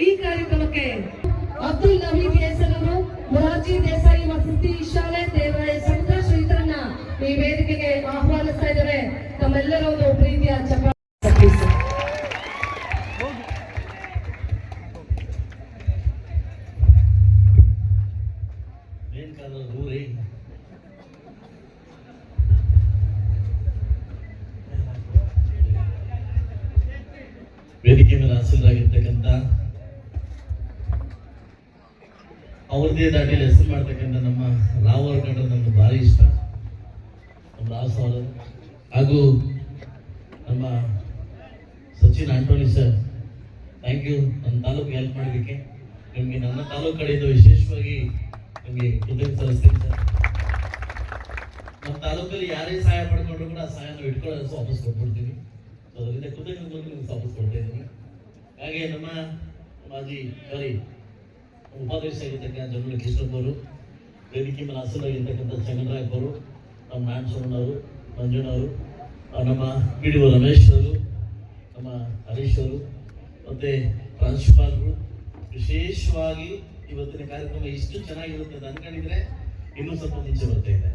ಈ ಕಾರ್ಯಕ್ರಮಕ್ಕೆ ಅಬ್ದುಲ್ ನವೀದ್ ಹೆಸರವರು ಮೊರಾರ್ಜಿ ದೇಸಾಯಿ ವಸತಿ ಶಾಲೆ ದೇವರಾಯ ಸಂಘ ಶ್ರೀಧರನ್ನ ಈ ವೇದಿಕೆಗೆ ಆಹ್ವಾನಿಸ್ತಾ ಇದ್ದಾರೆ. ತಮ್ಮೆಲ್ಲರ ಒಂದು ಪ್ರೀತಿಯ ಊರೇ ವೇದಿಕೆ ಮೇಲೆ ಹಾಸನರಾಗಿರ್ತಕ್ಕಂಥ ಅವ್ರದ್ದೇ ದಾಟಿಯಲ್ಲಿ ಹೆಸರು ಮಾಡ್ತಕ್ಕಂಥ ನಮ್ಮ ರಾವ್ ಅವ್ರ ಕಂಡ್ರೆ ನಮ್ಗೆ ಭಾರಿ ಇಷ್ಟ. ನಮ್ಮ ರಾವ್ ಸರ್. ಹಾಗೂ ನಮ್ಮ Sachin Antony sir. Thank you ನನ್ನ ತಾಲೂಕು ಹೆಲ್ಪ್ ಮಾಡೋದಕ್ಕೆ ನಿಮಗೆ ನನ್ನ ತಾಲೂಕು ಕಡೆಯಿಂದ ವಿಶೇಷವಾಗಿ ನಿಮಗೆ ಕೃತಜ್ಞ ಸಲ್ಲಿಸ್ತೀನಿ ಸರ್. ನಮ್ಮ ತಾಲೂಕಲ್ಲಿ ಯಾರೇ ಸಹಾಯ ಪಡ್ಕೊಂಡ್ರು ಕೂಡ ಆ ಸಹಾಯ ನಾವು ಇಟ್ಕೊಳ್ಳೋ ವಾಪಸ್ ಕೊಟ್ಬಿಡ್ತೀನಿ. ಅದರಿಂದ ಕೃತಜ್ಞತೆ ನಿಮ್ಗೆ ವಾಪಸ್ ಕೊಡ್ತಾ ಇದ್ದೀನಿ. ಹಾಗೆ ನಮ್ಮ ಮಾಜಿ ಸಾರಿ ಉಪಾಧ್ಯಕ್ಷ ಆಗಿರ್ತಕ್ಕಂಥ ಜನರಲ್ ಕೃಷ್ಣಪ್ಪ ಅವರು ವೇದಿಕೆ ಮೇಲೆ ಹಸಿರಾಗಿರ್ತಕ್ಕಂಥ ಚಂಗನರಾಯಪ್ಪರು ನಮ್ಮ ಅವರು ಮಂಜುನವರು ನಮ್ಮ ಪಿ ಡಿ ಒ ರಮೇಶ್ ಅವರು, ನಮ್ಮ ಹರೀಶ್ ಅವರು, ಮತ್ತೆ ಪ್ರಾಂಶುಪಾಲರು ವಿಶೇಷವಾಗಿ ಇವತ್ತಿನ ಕಾರ್ಯಕ್ರಮ ಇಷ್ಟು ಚೆನ್ನಾಗಿರುತ್ತೆ ಅಂತ ಅನ್ಕೊಂಡಿದ್ರೆ ಇನ್ನೂ ಸ್ವಲ್ಪ ಮುಂಚೆ ಬರ್ತಾ ಇದೆ.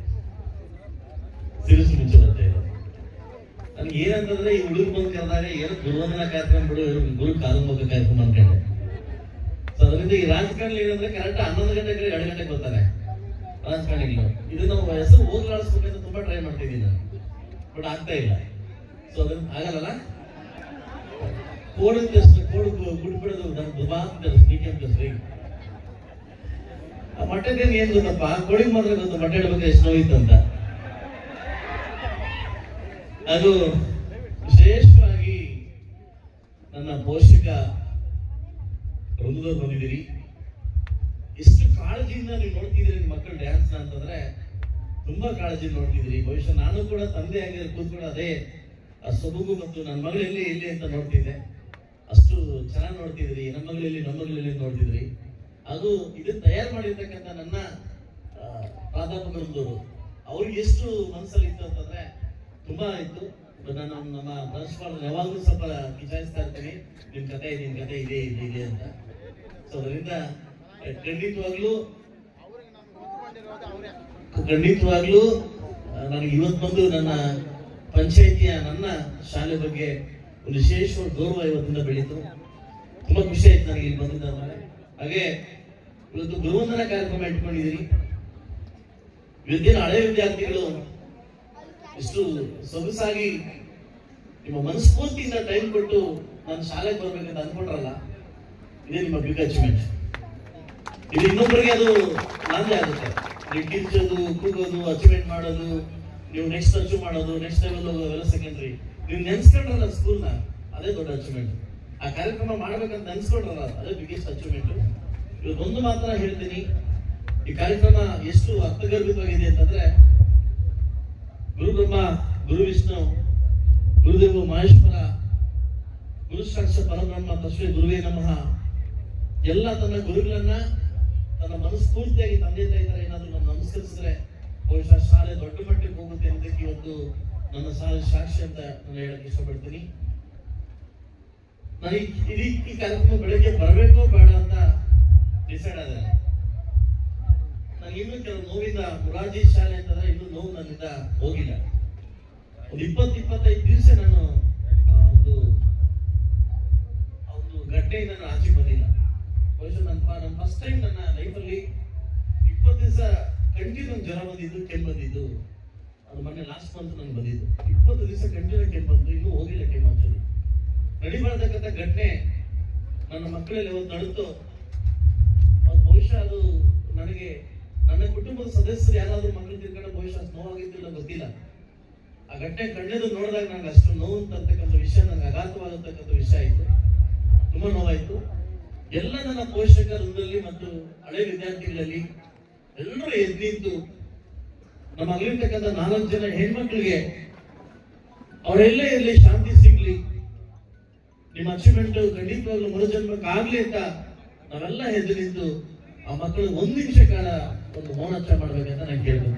ಸಿರಿಸು ಮುಂಚೆ ಬರ್ತಾ ಇದೆ. ನನಗೆ ಏನಂತಂದ್ರೆ ಈ ಹುಡುಗ ಬಂದು ಕರೆದಾಗ ಏನೋ ಗುರುವಂದನ ಕಾರ್ಯಕ್ರಮ ಬಿಡು ಗುರು ಕಾಲಂಬಕ ಕಾರ್ಯಕ್ರಮ ಅನ್ಕೊಂಡೆ. ಸೊ ಅದರಿಂದ ಈ ರಾಜಕಾರಣಿ ಏನಂದ್ರೆ ಕರೆಕ್ಟ್ ಹನ್ನೊಂದು ಗಂಟೆಗೆ ಎರಡು ಗಂಟೆಗೆ ಬರ್ತಾರೆ. ರಾಜಕಾರಣಿಗಳು ಇದು ನಾವು ವಯಸ್ಸು ಹೋಗ್ಲಾಡಿಸ್ಬೇಕಂತ ತುಂಬಾ ಟ್ರೈ ಮಾಡ್ತಿದ್ದೀನಿ ನಾನು. ಬಟ್ ಆಗ್ತಾ ಇಲ್ಲ. ಸೊ ಅದನ್ನ ಆಗಲ್ಲ ಕೋಡ್ ಪ್ಲಸ್ ಕೋಡ್ ಗುಡ್ಬಿಡೋದು ನಾನು ದುಬಾ ಪ್ಲಸ್ ಡಿ ಕೆ ಪ್ಲಸ್ ಆ ಮಟ್ಟದೇನು ಏನ್ ಗೊತ್ತಪ್ಪ? ಕೋಳಿಗೆ ಮಾತ್ರ ಗೊತ್ತು, ಮೊಟ್ಟೆ ಇಡ್ಬೇಕು ಎಷ್ಟು ನೋವಿತ್ತು ಅಂತ. ಅದು ವಿಶೇಷವಾಗಿ ನನ್ನ ಪೋಷಕ ವೃಂದದವ್ರು ಬಂದಿದ್ದೀರಿ. ಎಷ್ಟು ಕಾಳಜಿಯಿಂದ ನೀವು ನೋಡ್ತಿದ್ದೀರಿ ನಿಮ್ಮ ಮಕ್ಕಳು ಡ್ಯಾನ್ಸ್ ಅಂತಂದ್ರೆ ತುಂಬಾ ಕಾಳಜಿ ನೋಡ್ತಿದ್ದೀರಿ. ಬಹುಶಃ ನಾನು ಕೂಡ ತಂದೆ ಆಗಿದ್ರೆ ಕೂತ್ಕೊಂಡು ಅದೇ ಆ ಸೊಬಗು ಮತ್ತು ನನ್ನ ಮಗಳು ಎಲ್ಲಿ ಅಂತ ನೋಡ್ತಿದ್ದೆ. ಅಷ್ಟು ಚೆನ್ನಾಗಿ ನೋಡ್ತಿದ್ರಿ ನಮ್ಮ ಮಗಳಲ್ಲಿ ನಮ್ಮ ಮಗಳಲ್ಲಿ ನೋಡ್ತಿದ್ರಿ ಅದು ಇದು ತಯಾರು ಮಾಡಿರ್ತಕ್ಕಂಥ ನನ್ನ ಆ, ಪ್ರಾಧ್ಯಾಪಕರೊಂದವರು ಅವ್ರಿಗೆ ಎಷ್ಟು ಮನಸ್ಸಲ್ಲಿ ಇತ್ತು ಅಂತಂದ್ರೆ ತುಂಬಾ ಇತ್ತು. ನಾನು ನಮ್ಮ ಪ್ರಿನ್ಸಿಪಾಲ್ ಯಾವಾಗಲೂ ಸ್ವಲ್ಪ ಕಿಚಾಯಿಸ್ತಾ ಇರ್ತೀನಿ. ನಿಮ್ ಕತೆ ನಿಮ್ ಕತೆ ಇದೆ ಇದೆ ಇದೆ ಅಂತ. ಅದರಿಂದ ಖಂಡಿತವಾಗ್ಲೂ ಖಂಡಿತವಾಗ್ಲೂ ನನಗೆ ಇವತ್ತು ಬಂದು ನನ್ನ ಪಂಚಾಯಿತಿಯ ನನ್ನ ಶಾಲೆ ಬಗ್ಗೆ ಒಂದು ವಿಶೇಷವಾದ ಗೌರವ ಇವತ್ತಿಂದ ಬೆಳೀತು. ತುಂಬಾ ಖುಷಿ ಆಯ್ತು ನನಗೆ ಇಲ್ಲಿ ಬಂದಿದ್ದ ಹಾಗೆ, ಇವತ್ತು ಗುರುವಂದನ ಕಾರ್ಯಕ್ರಮ ಇಟ್ಕೊಂಡಿದ್ದೀರಿ ಇವತ್ತಿನ ಹಳೆ ವಿದ್ಯಾರ್ಥಿಗಳು ಇಷ್ಟು ಸೊಗಸಾಗಿ ನಿಮ್ಮ ಮನಸ್ಫೂರ್ತಿಯಿಂದ ಟೈಮ್ ಕೊಟ್ಟು ನಾನು ಶಾಲೆಗೆ ಬರ್ಬೇಕಂತ ಅನ್ಕೊಂಡ್ರಲ್ಲ ನಿಮ್ಮ ಬಿಗ್ ಅಚೀವ್ಮೆಂಟ್ ಇದು ಇನ್ನೊಬ್ಬರಿಗೆ ಅದು ನಾನೇ ಆಗುತ್ತೆ. ನೀವು ಕಿರ್ಚೋದು ಕೂಗೋದು ಅಚೀವ್ಮೆಂಟ್ ಮಾಡೋದು, ನೀವು ನೆಕ್ಸ್ಟ್ ಅಚೀವ್ ಮಾಡೋದು ನೆಕ್ಸ್ಟ್ ಲೆವೆಲ್ ಹೋಗೋದು ಸೆಕೆಂಡ್ರಿ ನೀವು ನೆನ್ಸ್ಕೊಂಡ್ರಲ್ಲ ಸ್ಕೂಲ್ನ ಅದೇ ದೊಡ್ಡ ಅಚೀವ್ಮೆಂಟ್ ಆ ಕಾರ್ಯಕ್ರಮ ಮಾಡ್ಬೇಕಂತ ನೆನ್ಸ್ಕೊಂಡ್ರಲ್ಲ, ಅದೇ ಬಿಗ್ಗೆಸ್ಟ್ ಅಚೀವ್ಮೆಂಟ್ ಇವತ್ತೊಂದು ಮಾತ್ರ ಹೇಳ್ತೀನಿ, ಈ ಕಾರ್ಯಕ್ರಮ ಎಷ್ಟು ಅರ್ಥಗರ್ಭಿತವಾಗಿದೆ ಅಂತಂದ್ರೆ, ಗುರು ಬ್ರಹ್ಮ, ಗುರು ವಿಷ್ಣು, ಗುರುದೇವ ಮಹೇಶ್ವರ, ಗುರು ಸಾಕ್ಷ ಪರಬ್ರಹ್ಮ ತಸ್ವೇ ಗುರುವೇ ನಮಃ. ಎಲ್ಲ ತನ್ನ ಗುರುಗಳನ್ನ ತನ್ನ ಮನಸ್ಫೂರ್ತಿಯಾಗಿ ತಂದೆ ತಾಯಿ ತರ ಏನಾದ್ರು ನಾನು ನಮಸ್ಕರಿಸಿದ್ರೆ ಬಹುಶಃ ಶಾಲೆ ದೊಡ್ಡ ಮಟ್ಟಕ್ಕೆ ಹೋಗುತ್ತೆ ಅನ್ನೋದಕ್ಕೆ ಇವತ್ತು ನನ್ನ ಶಾಲೆ ಸಾಕ್ಷಿ ಅಂತ ನಾನು ಹೇಳಕ್ ಇಷ್ಟಪಡ್ತೀನಿ. ನಾನು ಈ- ಈ ಕಾರ್ಯಕ್ರಮ ಬೆಳಗ್ಗೆ ಬರಬೇಕೋ ಬೇಡ ಅಂತ ಡಿಸೈಡ್ ಆದ. ನಾನು ಕೆಲವು ನೋವಿಂದ ಮುರಾಜಿ ಶಾಲೆ ಅಂತಂದ್ರೆ ಇನ್ನೂ ನೋವು ನನ್ನಿಂದ ಹೋಗಿಲ್ಲ. ಒಂದು ಇಪ್ಪತ್ತು ಇಪ್ಪತ್ತೈದು ದಿವಸ ನಾನು ಆ, ಒಂದು ಆ ಒಂದು ಗಟ್ಟೆಯಿಂದ ನಾನು ಆಚೆ ಬಂದಿಲ್ಲ ಬಹುಶಃ ನನ್ನ ನನ್ನ ಫಸ್ಟ್ ಟೈಮ್ ನನ್ನ ಲೈಫಲ್ಲಿ ಇಪ್ಪತ್ತು ದಿವಸ ಕಂಟಿನ್ಯೂ ಜ್ವರ ಬಂದಿದ್ದು ಕೆಮ್ಮು ಬಂದಿದ್ದು ಅದು ಮೊನ್ನೆ ಲಾಸ್ಟ್ ಮಂತ್ ನಂಗೆ ಬಂದಿದ್ದು. ಇಪ್ಪತ್ತು ದಿವಸ ಕಂಟಿನ್ಯೂ ಟೈಮ್ ಬಂತು ಇನ್ನೂ ಹೋಗಿಲ್ಲ ಟೈಮ್ ಆಕ್ಚುಲಿ ನಡಿಬಾರ್ದಕ್ಕಂಥ ಘಟನೆ ನನ್ನ ಮಕ್ಕಳಲ್ಲಿ ಒಂದು ನಡೆದು ಅದು ಬಹುಶಃ ಅದು ನನಗೆ, ನನ್ನ ಕುಟುಂಬದ ಸದಸ್ಯರು ಯಾರಾದರೂ ಮಕ್ಕಳು ತಿರ್ಕೊಂಡು ಬಹುಶಃ ನೋವಾಗಿದ್ದಿಲ್ಲ ಗೊತ್ತಿಲ್ಲ. ಆ ಘಟನೆ ಕಣ್ಣೆದು ನೋಡಿದಾಗ ನನಗೆ ಅಷ್ಟು ನೋವು ಅಂತಕ್ಕಂಥ ವಿಷಯ ನನಗೆ ಅಘಾತವಾಗತಕ್ಕಂಥ ವಿಷಯ ಆಯಿತು. ತುಂಬಾ ನೋವಾಯಿತು. ಎಲ್ಲ ನನ್ನ ಪೋಷಕರಲ್ಲಿ ಮತ್ತು ಹಳೆ ವಿದ್ಯಾರ್ಥಿಗಳಲ್ಲಿ ಎಲ್ಲರೂ ಎದ್ದು ನಿಂತು ನಮ್ಮ ಅಲ್ಲಿರ್ತಕ್ಕಂಥ ನಾಲ್ಕು ಜನ ಹೆಣ್ಮಕ್ಳಿಗೆ ಅವರೆಲ್ಲೇ ಇರಲಿ, ಶಾಂತಿ ಸಿಗ್ಲಿ, ನಿಮ್ಮ ಅಚೀವ್ಮೆಂಟ್ ಖಂಡಿತವಾಗ್ಲೂ ಮರುಜನ್ಮಕ್ಕೆ ಆಗ್ಲಿ ಅಂತ ನಾವೆಲ್ಲ ನಿಂತು ಆ ಮಕ್ಕಳು ಒಂದ್ ನಿಮಿಷ ಕಾಲ ಒಂದು ಮೌನಾಚ ಮಾಡ್ಬೇಕಂತ ನಾನು ಕೇಳ್ಬೋದು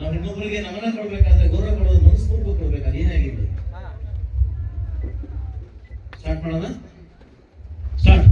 ನಾವು ಇನ್ನೊಬ್ಬರಿಗೆ ನಮನ ಕೊಡ್ಬೇಕಾದ್ರೆ ಗೌರವ ಕೊಡೋದು ಮನಸ್ಪೂರ್ವಕ ಕೊಡ್ಬೇಕಾದ್ರೆ ಏನಾಗಿದ್ದು ಸ್ಟಾರ್ಟ್ ಮಾಡೋಣ ಸ್ಟಾರ್ಟ್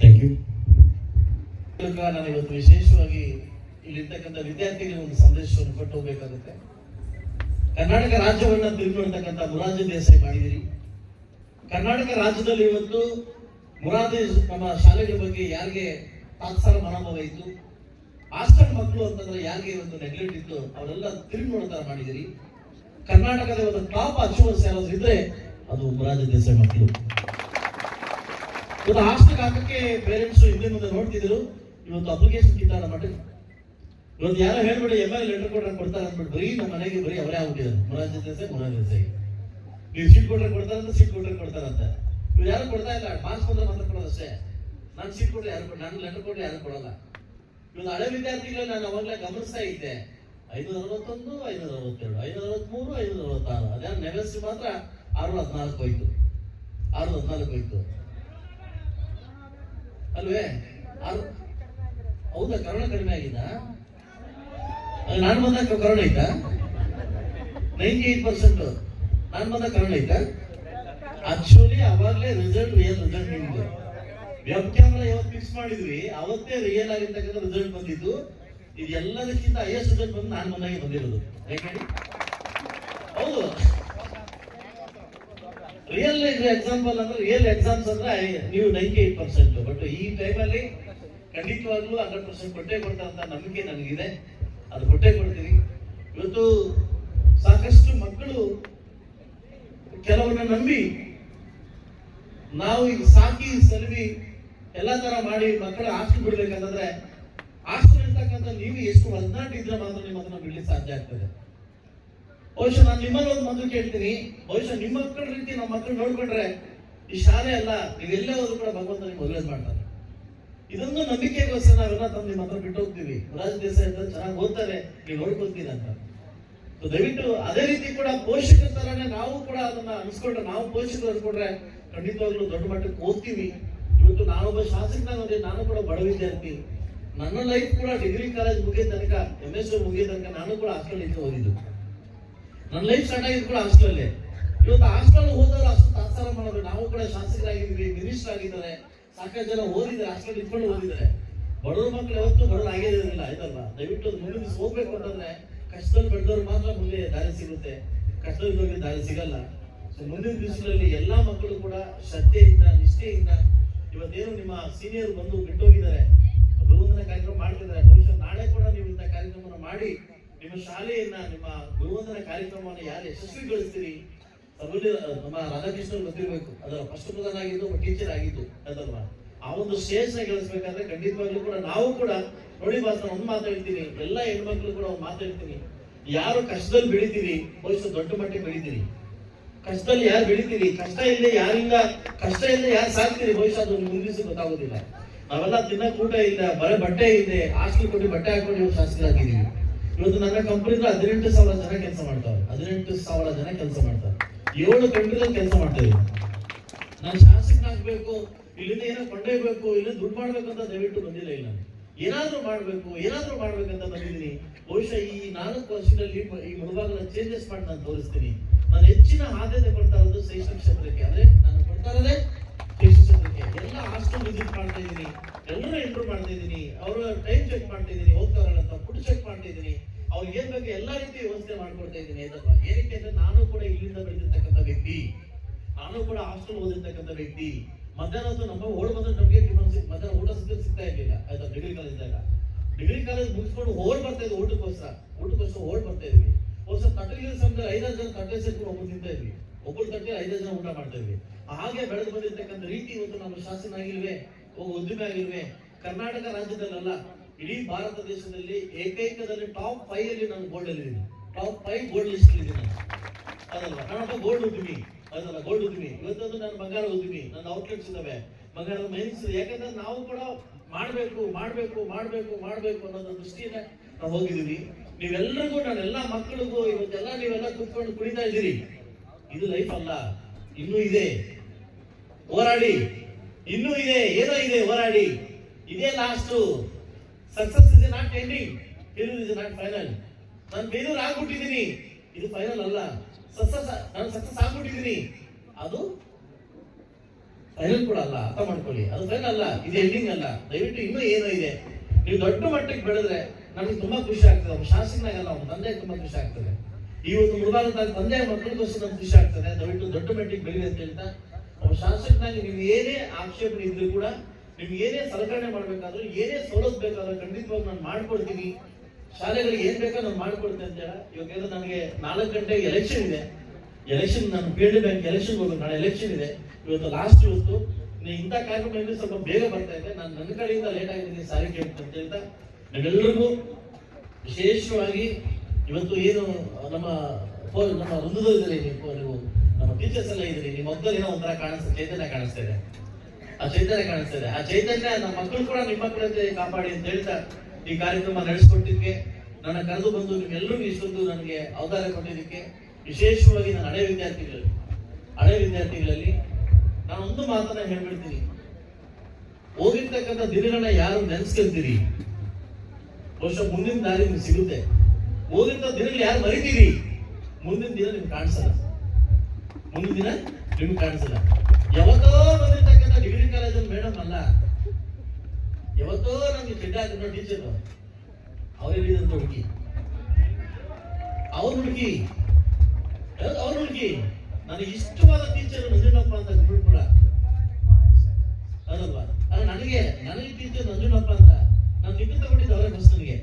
ಥ್ಯಾಂಕ್ ಯು ನಾನು ಇವತ್ತು ವಿಶೇಷವಾಗಿ ಇಲ್ಲಿರ್ತಕ್ಕಂಥ ವಿದ್ಯಾರ್ಥಿಗಳಿಗೆ ಒಂದು ಸಂದೇಶವನ್ನು ಕೊಟ್ಟು ಹೋಗ್ಬೇಕಾಗುತ್ತೆ. ಕರ್ನಾಟಕ ರಾಜ್ಯವನ್ನ ತಿರುಗಿರ್ತಕ್ಕಂಥ ಮುರಾರ್ಜಿ ದೇಸಾಯಿ ಮಾಡಿದಿರಿ ಕರ್ನಾಟಕ ರಾಜ್ಯದಲ್ಲಿ ಇವತ್ತು ಮುರಾರ್ಜಿ ನಮ್ಮ ಶಾಲೆಗಳ ಬಗ್ಗೆ ಯಾರಿಗೆ ತಾತ್ಸಾರ ಮನೋಭಾವ ಇತ್ತು? ಹಾಸ್ಟೆಲ್ ಮಕ್ಕಳು ಅಂತಂದ್ರೆ ಯಾರಿಗೆ ಒಂದು ನೆಗ್ಲೆಕ್ಟ್ ಇತ್ತು? ಅವರೆಲ್ಲ ತಿರುಗಿ ಮಾಡಿದಿರಿ ಕರ್ನಾಟಕದ ಒಂದು ಟಾಪ್ ಅಚೀವರ್ಸ್ ಯಾರಾದ್ರೂ ಇದ್ರೆ ಅದು ಮುರಾರ್ಜಿ ದೇಸಾಯಿ ಮಕ್ಕಳು. ಇವತ್ತು ಹಾಸ್ಟೆಲ್ ಹಾಕಕ್ಕೆ ಪೇರೆಂಟ್ಸ್ ಹಿಂದೆ ಮುಂದೆ ನೋಡ್ತಿದ್ರು. ಇವತ್ತು ಅಪ್ಲಿಕೇಶನ್ ಕಿತ್ತಾರ ಮಟ್ಟ ಇವತ್ತು ಯಾರೋ ಹೇಳ್ಬಿಡಿ ಎಂ ಎಲ್ ಲೆಟರ್ ಕೊಟ್ಟರೆ ಕೊಡ್ತಾರೆ ಅಂದ್ಬಿಟ್ಟು ಬರೀ ನಮ್ಮ ಮನೆಗೆ ಬರೀ ಅವರೇ ಆಗ್ಬಿಟ್ಟಿದ್ದಾರೆ. ಮುರಾರ್ಜಿ ದೇಸಾಯಿ ಮುರಾಜ್ ದೇಸಾಯಿ ನೀವು ಸೀಟ್ ಕೊಟ್ರೆ ಕೊಡ್ತಾರಂತ ಸೀಟ್ ಕೊಟ್ಟರೆ ಕೊಡ್ತಾರಂತ ಇವ್ರು ಯಾರು ಕೊಡ್ತಾ ಇಲ್ಲ? ಮಾರ್ಕ್ಸ್ ಬಂದ್ರೆ ಮಾತ್ರ ಕೊಡೋದು ಅಷ್ಟೇ. ನಾನು ಸೀಟ್ ಕೊಟ್ರೆ ಯಾರು ನಾನು ಲೆಟರ್ ಕೊಟ್ರೆ ಯಾರು ಕೊಡಲ್ಲ. ಇವತ್ತು ಹಳೆ ವಿದ್ಯಾರ್ಥಿಗಳು ನಾನು ಅವಾಗಲೇ ಗಮನಿಸ್ತಾ ಇದ್ದೆ. ಐನೂರ ಅರವತ್ತೊಂದು ಐನೂರ ಅರವತ್ತೆರಡು ಐನೂರ ಅರವತ್ಮೂರು ಐನೂರ ಅರವತ್ತಾರು ಅದೇ ನೆವೆಸ್ ಮಾತ್ರ ಆರು ಹದಿನಾಲ್ಕು ಹೋಯ್ತು. ಆರು ಹದಿನಾಲ್ಕು ಹೋಯ್ತು. ಅಲ್ವೇ? ಆರು ಹೌದಾ? ಕರೋಣ ಕಡಿಮೆ ಆಗಿದ ನಾನು ಬಂದಾಗ ಕರೋಣ ಐತಾ ನೈಂಟಿ ಏಟ್ ಪರ್ಸೆಂಟ್ ನಾನು ಬಂದಾಗ ಕರೋಣ ಐತಾ ಆಕ್ಚುಲಿ ಅವಾಗಲೇ ರಿಸಲ್ಟ್ ರಿಯಲ್ ರಿಸಲ್ಟ್ ನಿಮ್ದು. ವೆಬ್ ಕ್ಯಾಮ್ರಾ ಯಾವತ್ತು ಫಿಕ್ಸ್ ಮಾಡಿದ್ವಿ, ಅವತ್ತೇ ರಿಯಲ್ ಆಗಿರ್ತಕ್ಕಂಥ ರಿಸಲ್ಟ್ ಬಂದಿದ್ದು. ಇದು ಎಲ್ಲದಕ್ಕಿಂತ ಹೈಯೆಸ್ಟ್ ರಿಸಲ್ಟ್ ಬಂದು ನಾನು ಬಂದಾಗೆ ಬಂದಿರೋದು. ಯಾಕಂದ್ರೆ? ಹೌದು. ರಿಯಲ್ ಎಕ್ಸಾಂಪಲ್ ಅಂದ್ರೆ ರಿಯಲ್ ಎಕ್ಸಾಮ್ಸ್ ಅಂದ್ರೆ, ನೀವು ನೈಂಟಿ ಏಟ್ ಪರ್ಸೆಂಟ್ ಬಟ್ ಈ ಟೈಮಲ್ಲಿ ಖಂಡಿತವಾಗ್ಲೂ ಹಂಡ್ರೆಡ್ ಪರ್ಸೆಂಟ್ ಕೊಟ್ಟೆ ಕೊಡ್ತಾರಂತ ನಂಬಿಕೆ ನನಗಿದೆ. ಅದು ಕೊಟ್ಟೆ ಕೊಡ್ತೀನಿ. ಇವತ್ತು ಸಾಕಷ್ಟು ಮಕ್ಕಳು ಕೆಲವನ್ನ ನಂಬಿ ನಾವು ಈಗ ಸಾಕಿ ಸರ್ವಿ ಎಲ್ಲ ತರ ಮಾಡಿ ಮಕ್ಕಳ ಆಸ್ತಿ ಬಿಡ್ಬೇಕಂತಂದ್ರೆ ಆಸ್ತಿ ಇರ್ತಕ್ಕಂಥ ನೀವು ಎಷ್ಟು ಒಳನಾಟ ಇದ್ರೆ ಮಾತ್ರ ನಿಮ್ಮ ಅದನ್ನ ಬಿಡ್ಲಿಕ್ಕೆ ಸಾಧ್ಯ ಆಗ್ತದೆ. ಬಹುಶಃ ನಾನು ನಿಮ್ಮಲ್ಲಿ ಒಂದು ಮಾತು ಕೇಳ್ತೀನಿ. ಬಹುಶಃ ನಿಮ್ಮ ಮಕ್ಕಳ ರೀತಿ ನಮ್ಮ ಮಕ್ಕಳು ನೋಡ್ಕೊಂಡ್ರೆ ಈ ಶಾಲೆ ಅಲ್ಲ ಹೋದ್ರು ಕೂಡ ಭಗವಂತ ನಿಮ್ಗೆ ಒಳ್ಳೇದು ಮಾಡ್ತಾರೆ. ಇದೊಂದು ನಂಬಿಕೆಗೋಸ್ಕರ ನಾವೆಲ್ಲ ತಮ್ಮ ನಿಮ್ಮ ಹತ್ರ ಬಿಟ್ಟು ಹೋಗ್ತೀವಿ. ರಾಜ ದೇಸಾಯಿ ಅಂತ ಚೆನ್ನಾಗಿ ಓದ್ತಾರೆ, ನೀವು ನೋಡ್ಕೊತೀರ ಅಂತ. ದಯವಿಟ್ಟು ಅದೇ ರೀತಿ ಕೂಡ ಪೋಷಕರ ತರನೇ ನಾವು ಕೂಡ ಅದನ್ನ ಅನ್ಸ್ಕೊಂಡ್ರೆ, ನಾವು ಪೋಷಕರು ಅನ್ಕೊಂಡ್ರೆ ಖಂಡಿತವಾಗ್ಲೂ ದೊಡ್ಡ ಮಟ್ಟಕ್ಕೆ ಓದ್ತೀವಿ. ಇವತ್ತು ನಾನೊಬ್ಬ ಶಾಸಕನಾಗಿ ನಾನು ಕೂಡ ಬಡ ವಿದ್ಯಾರ್ಥಿ. ನನ್ನ ಲೈಫ್ ಕೂಡ ಡಿಗ್ರಿ ಕಾಲೇಜ್ ಮುಗಿಯ ತನಕ ಎಂ ಎಸ್ ಮುಗಿಯ ತನಕ ನಾನು ಕೂಡ ಹಾಸ್ಟೆಲ್ ಇದ್ದು ಓದಿದ್ದು ನನ್ನ ಲೈಫ್ ಸ್ಟಾರ್ಟ್ ಆಗಿದ್ದು ಕೂಡ ಹಾಸ್ಟೆಲ್ ಇವತ್ತು ಹಾಸ್ಟೆಲ್ ಹೋದವರು ಅಷ್ಟು ತಾತ್ಸಾರ ಮಾಡೋದು ನಾವು ಕೂಡ ಶಾಸಕರಾಗಿದ್ದೀವಿ ಮಿನಿಸ್ಟರ್ ಆಗಿದ್ದಾರೆ. ಸಾಕಷ್ಟು ಜನ ಓದಿದ್ದಾರೆ ಹಾಸ್ಟೆಲ್ ಇಟ್ಕೊಂಡು ಓದಿದ್ದಾರೆ. ಬಡವ್ರ ಮಕ್ಕಳು ಯಾವತ್ತೂ ಬಡವ್ರು ಆಗಿರೋದಿಲ್ಲ ಆಯ್ತಲ್ಲ ದಯವಿಟ್ಟು ಅದು ಮುಂದೆ ಹೋಗ್ಬೇಕು ಅಂತಂದ್ರೆ ಕಷ್ಟದಲ್ಲಿ ಬೆಳೆದವ್ರು ಮಾತ್ರ ಮುಂದೆ ದಾರಿ ಸಿಗುತ್ತೆ. ಕಷ್ಟದಲ್ಲಿ ಹೋಗಿ ದಾರಿ ಸಿಗಲ್ಲ. ಸೊ ಮುಂದಿನ ದಿವಸಗಳಲ್ಲಿ ಎಲ್ಲಾ ಮಕ್ಕಳು ಕೂಡ ಶ್ರದ್ಧೆಯಿಂದ, ನಿಷ್ಠೆಯಿಂದ ಇವತ್ತೇನು ನಿಮ್ಮ ಸೀನಿಯರ್ ಬಂದು ಬಿಟ್ಟೋಗಿದ್ದಾರೆ ಗುರುವಂದನ ಕಾರ್ಯಕ್ರಮ ಮಾಡ್ತಿದ್ದಾರೆ. ಬಹುಶಃ ನಾಳೆ ಕೂಡ ನೀವು ಇಂಥ ಕಾರ್ಯಕ್ರಮವನ್ನು ಮಾಡಿ ನಿಮ್ಮ ಶಾಲೆಯನ್ನ, ನಿಮ್ಮ ಗುರುವಂದನ ಕಾರ್ಯಕ್ರಮವನ್ನು ಯಾರು ಯಶಸ್ವಿಗೊಳಿಸ್ತೀರಿ? ಅದರಲ್ಲಿ ನಮ್ಮ ರಾಧಾಕೃಷ್ಣ ಗೊತ್ತಿರಬೇಕು ಅದರ ಫಸ್ಟ್ ಪ್ರಧಾನ ಆಗಿದ್ದು ಟೀಚರ್ ಆಗಿದ್ದು ಅದಲ್ವಾ ಆ ಒಂದು ಸ್ಟೇಜ್ ಗಳಿಸಬೇಕಾದ್ರೆ ಖಂಡಿತವಾಗ್ಲೂ ಕೂಡ ನಾವು ಕೂಡ ನೋಡಿ ಬಾಸ ಒಂದು ಮಾತು ಹೇಳ್ತೀನಿ. ಎಲ್ಲ ಹೆಣ್ಮಕ್ಳು ಕೂಡ ಒಂದು ಮಾತು ಹೇಳ್ತೀನಿ. ಯಾರು ಕಷ್ಟದಲ್ಲಿ ಬೆಳಿತೀರಿ, ಬಹುಶಃ ದೊಡ್ಡ ಮಟ್ಟಿಗೆ ಬೆಳಿತೀರಿ. ಕಷ್ಟದಲ್ಲಿ ಯಾರು ಬೆಳಿತೀರಿ? ಕಷ್ಟ ಇಲ್ಲದೆ ಯಾರಿಂದ, ಕಷ್ಟ ಇಲ್ಲದೆ ಯಾರು ಸಾಕ್ತೀರಿ? ಬಹುಶಃ ಅದು ಮುಂದಿನ ಗೊತ್ತಾಗೋದಿಲ್ಲ. ನಾವೆಲ್ಲ ತಿನ್ನಕ್ ಊಟ ಇಲ್ಲ, ಬರೀ ಬಟ್ಟೆ ಇದೆ, ಹಾಸ್ಟೆಲ್ ಕೊಟ್ಟು ಬಟ್ಟೆ ಹಾಕೊಂಡು ಇವ್ರು ಶಾಸಕರಾಗಿದ್ದೀವಿ. ಇವತ್ತು ನನ್ನ ಕಂಪ್ನಿ ಹದಿನೆಂಟು ಸಾವಿರ ಜನ ಕೆಲಸ ಮಾಡ್ತಾರೆ. ಹದಿನೆಂಟು ಸಾವಿರ ಜನ ಕೆಲಸ ಮಾಡ್ತಾರೆ. ಏಳು ಗಂಟೆಗಳಲ್ಲಿ ಕೆಲಸ ಮಾಡ್ತಾ ಇದ್ದೀನಿ. ನಾನು ಶಾಸಕನಾಗ್ಬೇಕು ಇಲ್ಲಿಂದ ಏನೋ ಕೊಂಡೊಯ್ಬೇಕು ಇಲ್ಲ ದುಡ್ಡು ಮಾಡ್ಬೇಕು ಅಂತ ದಯವಿಟ್ಟು ಬಂದಿಲ್ಲ ಇಲ್ಲ. ಏನಾದ್ರೂ ಮಾಡ್ಬೇಕು, ಏನಾದ್ರೂ ಮಾಡ್ಬೇಕಂತ ಬಂದಿದ್ದೀನಿ. ಬಹುಶಃ ಈ ನಾಲ್ಕು ವರ್ಷದಲ್ಲಿ ಈ ಮುಳುಭಾಗದ ಚೇಂಜಸ್ ಮಾಡಿ ನಾನು ತೋರಿಸ್ತೀನಿ. ನಾನು ಹೆಚ್ಚಿನ ಆದ್ಯತೆ ಕೊಡ್ತಾ ಇರೋದು ಶೈಕ್ಷಣಿಕ ಕ್ಷೇತ್ರಕ್ಕೆ. ಅಂದ್ರೆ ನಾನು ಕೊಡ್ತಾ ಇರೋದೇ ಶೈಕ್ಷಣಿಕ ಕ್ಷೇತ್ರಕ್ಕೆ. ಎಲ್ಲ ಹಾಸ್ಟೆಲ್ ವಿಸಿಟ್ ಮಾಡ್ತಾ ಇದ್ದೀನಿ. ಎಲ್ಲರೂ ಇಂಪ್ರೂವ್ ಮಾಡ್ತಾ ಇದ್ದೀನಿ. ಅವರ ಟೈಮ್ ಚೆಕ್ ಮಾಡ್ತಾ ಇದ್ದೀನಿ. ಅಂತ ಫುಡ್ ಚೆಕ್ ಮಾಡ್ತಾ ಇದ್ದೀನಿ. ಅವ್ರಿಗೆ ಏನ್ ಬೇಕು ಎಲ್ಲಾ ರೀತಿ ವ್ಯವಸ್ಥೆ ಮಾಡ್ಕೊಡ್ತಾ ಇದ್ದೀನಿ ಏನಪ್ಪ ಏನಕ್ಕೆ ಅಂದ್ರೆ ನಾನು ಕೂಡ ಇಲ್ಲಿಂದ ಬೆಳೆದಿರ್ತಕ್ಕಂಥ ವ್ಯಕ್ತಿ, ನಾನು ಕೂಡ ಹಾಸ್ಟೆಲ್ ಓದಿರ್ತಕ್ಕಂಥ ವ್ಯಕ್ತಿ. ಮಧ್ಯಾಹ್ನ ಹೊತ್ತು ನಮ್ಮ ಓಡ್ ಬಂದ್ರೆ ನಮಗೆ ಮಧ್ಯಾಹ್ನ ಊಟ ಸಿಗ್ತಾ ಇರ್ಲಿಲ್ಲ. ಆಯ್ತಾ, ಡಿಗ್ರಿ ಕಾಲೇಜ್ ಇದ್ದಾಗ ಡಿಗ್ರಿ ಕಾಲೇಜ್ ಮುಗಿಸ್ಕೊಂಡು ಓಡ್ ಬರ್ತಾ ಇದ್ವಿ, ಊಟಕ್ಕೋಸ್ಕರ. ಊಟಕ್ಕೋಸ್ಕರ ಓಡ್ ಬರ್ತಾ ಇದ್ವಿ. ಹೊಸ ತಟ್ಟೆಗೆ ಸಮಯ ಐದಾರು ಜನ ತಟ್ಟೆ ಸೇರ್ಕೊಂಡು ಒಬ್ಬರು ತಿಂತಾ ಇದ್ವಿ. ಒಬ್ಬರು ತಟ್ಟೆ, ಐದಾರು ಜನ ಊಟ ಮಾಡ್ತಾ ಇದ್ವಿ. ಹಾಗೆ ಬೆಳೆದು ಬಂದಿರ್ತಕ್ಕಂಥ ರೀತಿ ಇವತ್ತು ನಮ್ಮ ಶಾಸನ ಆಗಿಲ್ವೇ? ಒಬ್ಬ ಉದ್ಯಮಿ ಆಗಿಲ್ವೇ? ಕರ್ನಾಟಕ ರಾಜ್ಯದಲ್ಲ ಇಡೀ ಭಾರತ ದೇಶದಲ್ಲಿ ಏಕೈಕದಲ್ಲಿ ಟಾಪ್ ಫೈವ್ ಅಲ್ಲಿ ನಾನು ಗೋಲ್ಡ್ ಅಲ್ಲಿ ಟಾಪ್ ಫೈವ್ ಗೋಲ್ಡ್ ಲಿಸ್ಟ್ ಇದ್ದೀನಿ. ಅದಲ್ಲ ಕರ್ನಾಟಕ ಗೋಲ್ಡ್ ಉದ್ಯಮಿ. ಅದಲ್ಲ ಗೋಲ್ಡ್ ಉದ್ಯಮಿ. ಇವತ್ತೊಂದು ನಾನು ಬಂಗಾರ ಉದ್ಯಮಿ. ನನ್ನ ಔಟ್ಲೆಟ್ಸ್ ಇದಾವೆ. ಬಂಗಾರ ಮೈನ್ಸ್ ಯಾಕಂದ್ರೆ ನಾವು ಕೂಡ ಮಾಡಬೇಕು ಮಾಡಬೇಕು ಮಾಡಬೇಕು ಮಾಡಬೇಕು ಅನ್ನೋದ್ರ ದೃಷ್ಟಿಯಿಂದ ನಾವು ಹೋಗಿದ್ದೀವಿ ನೀವೆಲ್ಲರಿಗೂ ನಾನೆಲ್ಲ ಮಕ್ಕಳಿಗೂ, ಇವತ್ತೆಲ್ಲ ನೀವೆಲ್ಲ ಕುತ್ಕೊಂಡು ಕುಣಿತಾ ಇದ್ದೀರಿ. ಇದು ಲೈಫ್ ಅಲ್ಲ. ಇನ್ನೂ ಇದೆ. ಹೋರಾಡಿ. ಇನ್ನೂ ಇದೆ. ಏನೋ ಇದೆ, ಹೋರಾಡಿ. ಇದೇ last success is not ending failure is not final ನಾನು ಫೇಲ್ಯೂರ್ ಆಗ್ಬಿಟ್ಟಿದ್ದೀನಿ. ಇದು ಫೈನಲ್ ಅಲ್ಲ. ಸಕ್ಸಸ್ ನಾನು ಸಕ್ಸಸ್ ಆಗ್ಬಿಟ್ಟಿದ್ದೀನಿ. ಅದು ಫೈನಲ್ ಕೂಡ ಅಲ್ಲ. ಅರ್ಥ ಮಾಡ್ಕೊಳ್ಳಿ. ಅದು ಫೈನಲ್ ಅಲ್ಲ. ಇದು ಎಂಡಿಂಗ್ ಅಲ್ಲ. ದಯವಿಟ್ಟು ಇನ್ನೂ ಏನೋ ಇದೆ. ನೀವು ದೊಡ್ಡ ಮಟ್ಟಕ್ಕೆ ಬೆಳೆದ್ರೆ ನಮ್ಗೆ ತುಂಬಾ ಖುಷಿ ಆಗ್ತದೆ. ಒಬ್ಬ ಶಾಸಕನಾಗಲ್ಲ ಅವ್ನ ತಂದೆ ತುಂಬಾ ಖುಷಿ ಆಗ್ತದೆ. ಈ ಒಂದು ಮುಳುಗಾಲದ ತಂದೆ ಮಕ್ಕಳಿಗೋಸ್ಕರ ನಮ್ಗೆ ಖುಷಿ ಆಗ್ತದೆ. ದಯವಿಟ್ಟು ದೊಡ್ಡ ಮಟ್ಟಿಗೆ ಬೆಳೀಲಿ ಅಂತ ಹೇಳ್ತಾ ಒಬ್ಬ ಶಾಸಕನಾಗಿ ನೀವು ಏನೇ ಆಕ್ಷೇಪಣೆ ಇದ್ರೂ ಕೂಡ ನಿಮ್ಗೆ ಏನೇ ಸಲಕರಣೆ ಮಾಡ್ಬೇಕಾದ್ರೂ, ಏನೇ ಸೌಲಭ್ಯ ಬೇಕಾದ್ರೂ ಖಂಡಿತವಾಗಿ ನಾನು ಮಾಡ್ಕೊಡ್ತೀನಿ ಶಾಲೆಗಳಿಗೆ ಏನ್ ಬೇಕೋ ನಾನು ಮಾಡ್ಕೊಡ್ತೇನೆ ಅಂತ ಹೇಳ, ಇವಾಗ ನನಗೆ ನಾಲ್ಕು ಗಂಟೆಗೆ ಎಲೆಕ್ಷನ್ ಇದೆ. ಎಲೆಕ್ಷನ್ ನಾನು ಫೀಲ್ಡ್ ಬ್ಯಾಂಕ್ ಎಲೆಕ್ಷನ್ ಹೋಗೋದು, ನಾಳೆ ಎಲೆಕ್ಷನ್ ಇದೆ. ಇವತ್ತು ಲಾಸ್ಟ್ ಇವತ್ತು. ಇಂಥ ಕಾರ್ಯಕ್ರಮ ಇದ್ರೆ ಸ್ವಲ್ಪ ಬೇಗ ಬರ್ತಾ ಇದೆ ನಾನು ನನ್ನ ಕಡೆಯಿಂದ ಲೇಟ್ ಆಗಿದ್ದೀನಿ, ಸಾರಿ ಕೇಳ್ತಂತ ಅಂತ ಹೇಳ್ತಾ ವಿಶೇಷವಾಗಿ ಇವತ್ತು ಏನು, ನಮ್ಮ ನಮ್ಮ ವೃಂದದಲ್ಲಿ ನೀವು ನಮ್ಮ ಟೀಚರ್ಸ್ ಎಲ್ಲ ಇದ್ರಿ ನಿಮ್ಮ ಮೊದಲು ಏನೋ ಒಂಥರ ಕಾಣಿಸ್ತಾ ಚೈತನ್ಯ ಕಾಣಿಸ್ತಾ ಇದೆ. ಆ ಚೈತನ್ಯ ಕಾಣಿಸ್ತದೆ. ಆ ಚೈತನ್ಯ ನಮ್ಮ ಮಕ್ಕಳು ಕೂಡ ನಿಮ್ಮ ಮಕ್ಕಳಂತೆ ಕಾಪಾಡಿ ಅಂತ ಹೇಳ್ತಾ ಈ ಕಾರ್ಯಕ್ರಮ ನಡೆಸ್ಕೊಟ್ಟಿದ್ದಕ್ಕೆ ನನ್ನ ಕರೆದು ಬಂದು ನಿಮ್ಮೆಲ್ಲರಿಗೂ ಇಷ್ಟೊಂದು ನನಗೆ ಅವಕಾಶ ಕೊಟ್ಟಿದ್ದಕ್ಕೆ ವಿಶೇಷವಾಗಿ ನನ್ನ ಹಳೆ ವಿದ್ಯಾರ್ಥಿಗಳಲ್ಲಿ. ಹಳೆ ವಿದ್ಯಾರ್ಥಿಗಳಲ್ಲಿ ನಾನು ಒಂದು ಮಾತನ್ನ ಹೇಳ್ಬಿಡ್ತೀನಿ. ಹೋಗಿರ್ತಕ್ಕಂಥ ದಿನಗಳನ್ನ ಯಾರು ನೆನೆಸ್ಕೊಂತೀರಿ? ಬಹುಶಃ ಮುಂದಿನ ದಾರಿ ನಿಮ್ಗೆ ಸಿಗುತ್ತೆ. ಹೋಗಿರ್ತ ದಿನಗಳು ಯಾರು ಮರಿತೀರಿ? ಮುಂದಿನ ದಿನ ನಿಮ್ಗೆ ಕಾಣಿಸಲ್ಲ. ಮುಂದಿನ ದಿನ ನಿಮ್ಗೆ ಕಾಣಿಸಲ್ಲ. ಯಾವತ್ತೋ ಬಂದಿರ್ತಕ್ಕಂಥ ಡಿಗ್ರಿ ಮೇಡಮ್ ಅಲ್ಲ, ಯಾವತ್ತೋ ನಮ್ಗೆ ಚಿಡ್ಡ ಹಾಕಿರೋ ಟೀಚರ್ ಅವ್ರು. ಹೇಳಿದಂತ ಹುಡುಗಿ. ಅವ್ರ ಹುಡುಗಿ. ಅವ್ರ ಹುಡುಗಿ? ನನಗೆ ಇಷ್ಟವಾದ ಟೀಚರ್ ನಂಜುನಪ್ಪ ಅಂತ ಕೂಡ ಹೌದಲ್ವಾ? ನನಗೆ ನನಗೆ ಟೀಚರ್ ನಂಜುನಪ್ಪ ಅಂತ. ನಾನು ನಿಮ್ಮ ತಗೊಂಡಿದ್ದೆ ಅವರೇ ಬಸ್ ನನಗೆ.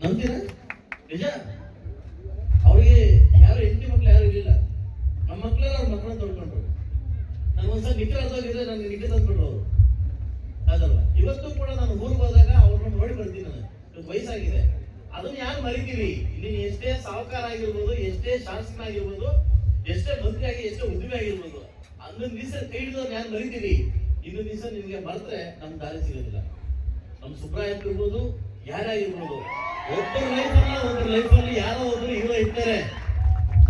ನಂಬ್ತೀರ ನಿಜ? ಅವರಿಗೆ ಯಾರು ಹೆಂಡತಿ ಮಕ್ಳು ಯಾರು ಇರಲಿಲ್ಲ. ನಮ್ಮ ಮಕ್ಕಳೆಲ್ಲ ಅವ್ರ ಮಕ್ಕಳನ್ನ ತೊಳ್ಕೊಂಡ್ರು. ನಾನು ಒಂದ್ಸಲ ನಿಖರ ಹೋಗಿದ್ರೆ ನನಗೆ ನಿಖರ ತಂದ್ಬಿಟ್ರು ಅವರು. ಇವತ್ತು ಕೂಡ ನಾನು ಊರಿಗೆ ಹೋದಾಗ ಅವ್ರನ್ನ ನೋಡಿ ಬರ್ತೀನಿ ನಾನು. ವಯಸ್ಸಾಗಿದೆ. ಅದನ್ನ ಯಾರು ಮರಿತೀವಿ ಇಲ್ಲಿ ಎಷ್ಟೇ ಸಾಹುಕಾರ ಆಗಿರ್ಬೋದು, ಎಷ್ಟೇ ಶಾಸಕನಾಗಿರ್ಬೋದು ಎಷ್ಟೇ ಮಂತ್ರಿ ಆಗಿ, ಎಷ್ಟೇ ಉದ್ಯಮಿ ಆಗಿರ್ಬೋದು ಹನ್ನೊಂದು ದಿವಸ ಕೈ ಹಿಡಿದವ್ರು ಯಾರು ಮರಿತೀವಿ ಇನ್ನೊಂದು ದಿವಸ ನಿಮ್ಗೆ ಮರೆತ್ರೆ ನಮ್ ದಾರಿ ಸಿಗೋದಿಲ್ಲ. ನಮ್ ಸುಬ್ರಾಯಪ್ಪ ಇರ್ಬೋದು ಯಾರಾಗಿರ್ಬೋದು ಒಬ್ಬರ ಒಬ್ಬರು ಒಬ್ಬರ ಅಲ್ಲಿ ಯಾರೋ ಒಬ್ರು ಹೀರೋ ಇರ್ತಾರೆ.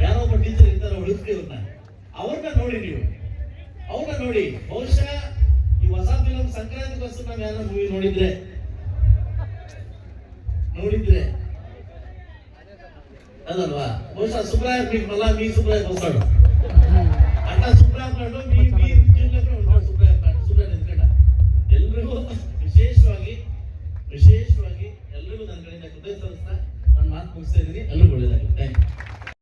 ಯಾರೋ ಒಬ್ಬ ಟೀಚರ್ ಇರ್ತಾರೆ ಉಳಿಸ್ರಿ ಅವ್ರನ್ನ. ಅವ್ರನ್ನ ನೋಡಿ ನೀವು. ಅವ್ರನ್ನ ನೋಡಿ, ಬಹುಶಃ ಈ ಹೊಸ ಫಿಲಂ ಬಸ್ ನಾವು ಯಾರೋ ಮೂವಿ ನೋಡಿದ್ರೆ? ನೋಡಿದ್ರೆ? ಅದಲ್ವಾ? ಬಹುಶಃ ಸುಬ್ರಾಯ ಮಲ್ಲ, ಮೀ ಸುಬ್ರಾಯ ಬಸ್ಸಾಡು